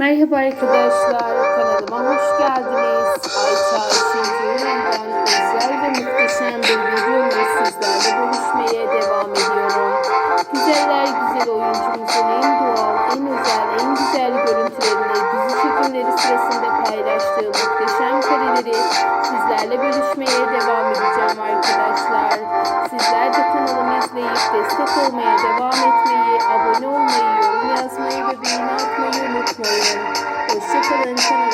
Merhaba arkadaşlar, kanalıma hoş geldiniz. Ayça Ayşin'den özel ve muhteşem bir videomla sizlerle görüşmeye devam ediyorum. Güzeller güzel oyuncumuzun en doğal, en özel, en güzel görüntülerini dizi çekimleri sırasında paylaştığı muhteşem kareleri sizlerle bölüşmeye devam edeceğim arkadaşlar. Sizler de kanalımı izleyip destek olmaya devam etmeyi, Thank you.